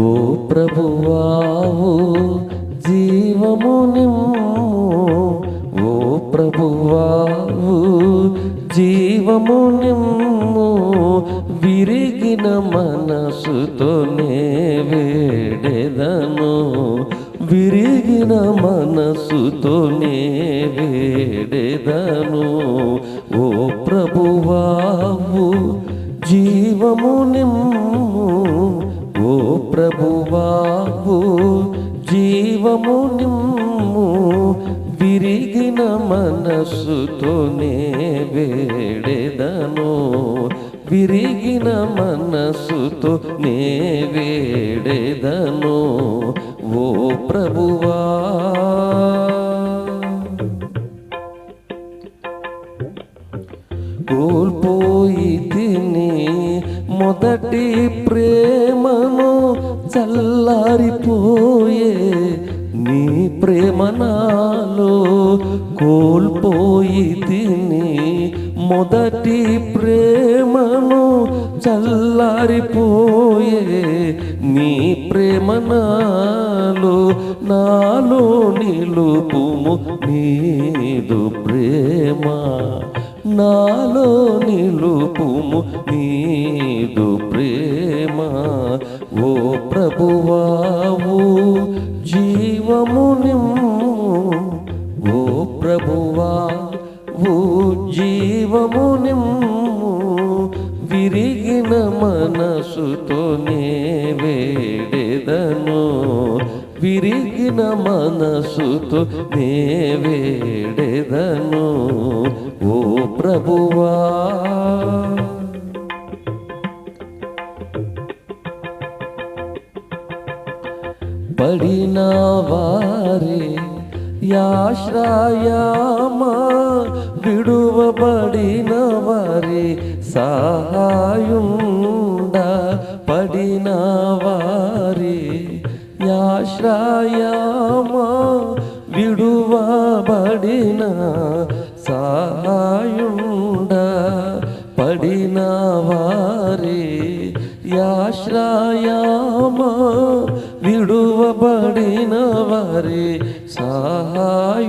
ఓ ప్రభువావు జీవము నిమ్ము. ఓ ప్రభువావు జీవము నిమ్ము. విరిగిన మనసుతోనే వేడెదను. విరిగిన మనసుతోనే వేడెదను. ఓ ప్రభువావు జీవము నిమ్ము. ప్రభువాబు జీవము నిమ్ము విరిగిన మనస్సుతోనే వేడెదను. విరిగిన మనస్సుతో నే వేడెదను. ఓ ప్రభువా. కోల్పోయి తిని మొదటి ప్రే చల్లారిపోయే నీ ప్రేమ నాలో కోల్పోయి తిని మొదటి ప్రేమను చల్లారిపోయే నీ ప్రేమ నాలో నాలో నిలుపుము నీదు ప్రేమ. నాలో నిలుపుము నీదు ప్రేమ. ఓ ప్రభువావు జీవము నిమ్ము. ఓ ప్రభువా ఓ జీవము నిమ్ము. విరిగిన మనసుతోనే వేడెదను. విరిగిన మనసుతో నే వేడెదను. ఓ ప్రభువా. పడిన వారి యాశ్రయమా విడువబడిన వారి సహాయం యాశ్రయమా విడువబడిన సాయుండ పడిన వారి యాశ్రయమా విడువబడిన వారి సహాయుండ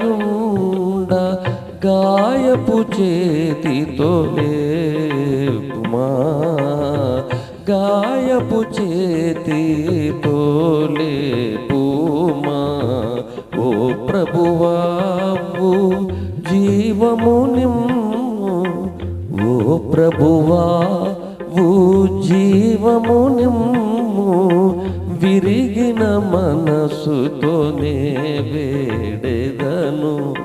గాయపు చేతితో లేపుమా. గాయపు చేతితో లేపుమా ప్రభువావు జీవము నిమ్ము. ఓ ప్రభువా జీవము నిమ్ము. విరిగిన మనసుతోనే వేడెదను.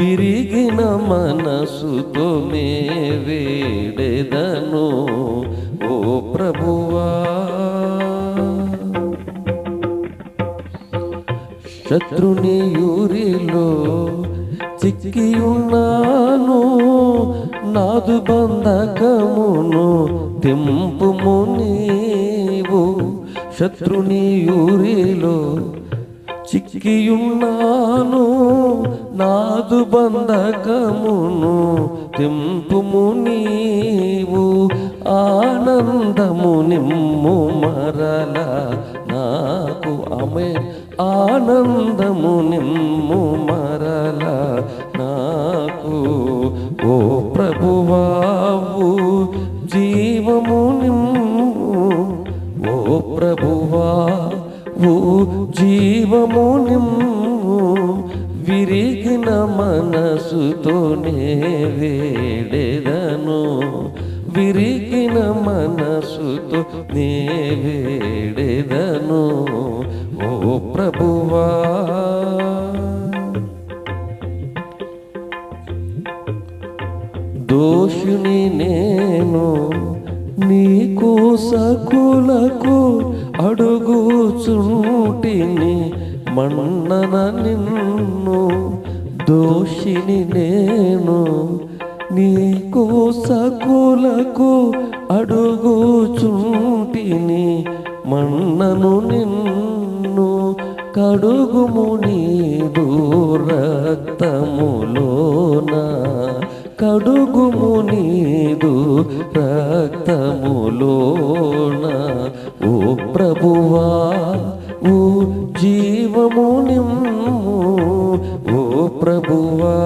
విరిగిన మనసుతోనే వేడెదను. ఓ ప్రభువా శత్రుని యూరిలో చిక్కి ఉన్నాను నాదు బంధకమును తెంపుము నీవు. శత్రుని యూరిలో చిక్కియున్నాను. నాదు బంధకమును తెంపుము నీవు. ఆనందము నిమ్ము మరల నాకు. ఆమె ఆనందము నిమ్ము మరల నాకు. ఓ ప్రభువావు జీవము నిమ్ము ఓ ప్రభువా జీవము నిమ్ము విరిగిన మనసుతోనే వేడెదను. విరిగిన మనసుతో నే వేడెదను. ఓ ప్రభువా. దోషుని నేను నీకు సకులకు అడుగుచుంటిని మన్నన నిన్ను దోషిని నేను నీకు సకులకు అడుగుచుంటిని మన్నను నిన్ను కడుగుము నీదు రక్తములోన కడుగుము నీదు రక్తములోన ఓ ప్రభువా ఓ జీవము నిమ్ము. ఓ ప్రభువా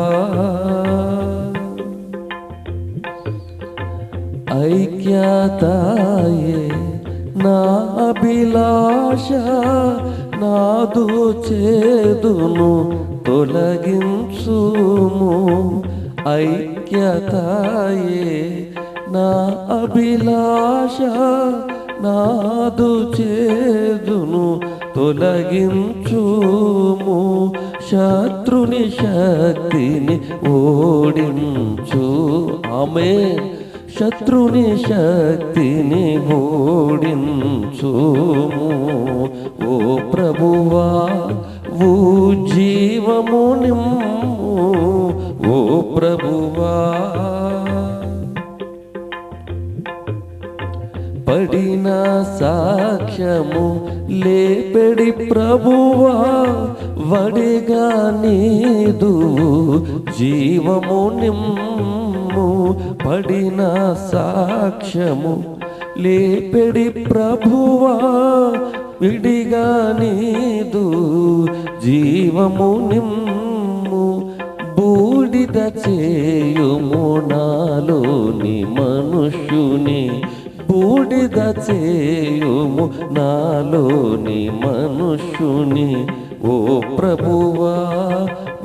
ఐక్యతాయే నా అభిలాష. నాదు చేదును తొలగించుము. ఐక్యతయే నా అభిలాష నాదు చేదును తొలగించుము. శత్రుని శక్తిని ఓడించు. ఆమె శత్రుని శక్తిని ఓడించుము. ఓ ప్రభువా ఓ జీవము నిమ్ము. ఓ ప్రభువా పడిన సాక్ష్యము లేపెడి ప్రభువా. వడిగా నీదు జీవము నిమ్ము. పడిన సాక్ష్యము లేపెడి ప్రభువా విడిగా నీదు జీవము నిమ్ము బూడిద చేయుము నాలోని మనుష్యుని బూడిద చేయుము నాలోని మనుష్యుని. ఓ ప్రభువా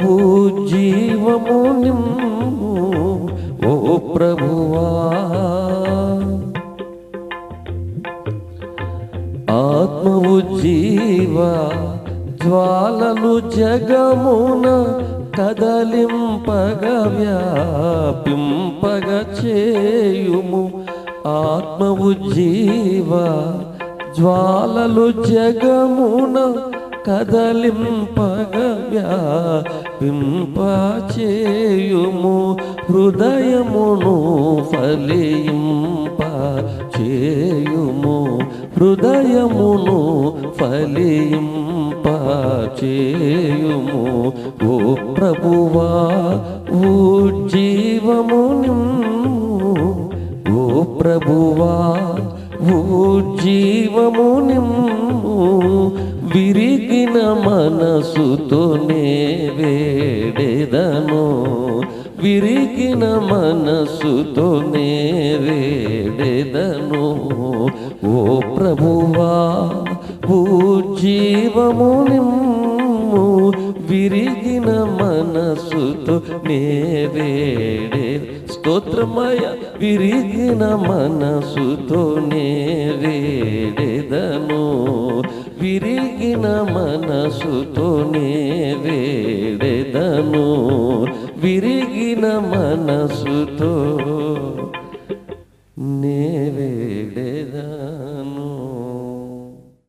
ఓ జీవము నిమ్ము ఓ ప్రభువా. ఆత్మవు జీవ జ్వాలను జగమున కదలింపగ వ్యాపింపగ చేయుము. ఆత్మవు జీవ జ్వాలలు జగమున కదలింపగ వ్యాపింప హృదయమును ఫలింప చేయుము హృదయమును ఫలింప చేయుము ఓ ప్రభువా ఓ ఓ ప్రభువా జీవము నిమ్ము విరిగిన మనసుతోనే వేడెదను. విరిగిన మనసుతోనే వేడెదను. ఓ ప్రభువా ఓ జీవము నిమ్ము విరిగిన మనసుతో నే వేడే స్తోత్రమయ విరిగిన మనసుతోనే వేడెదను విరిగిన మనసుతోనే వేడెదను విరిగిన మనసుతో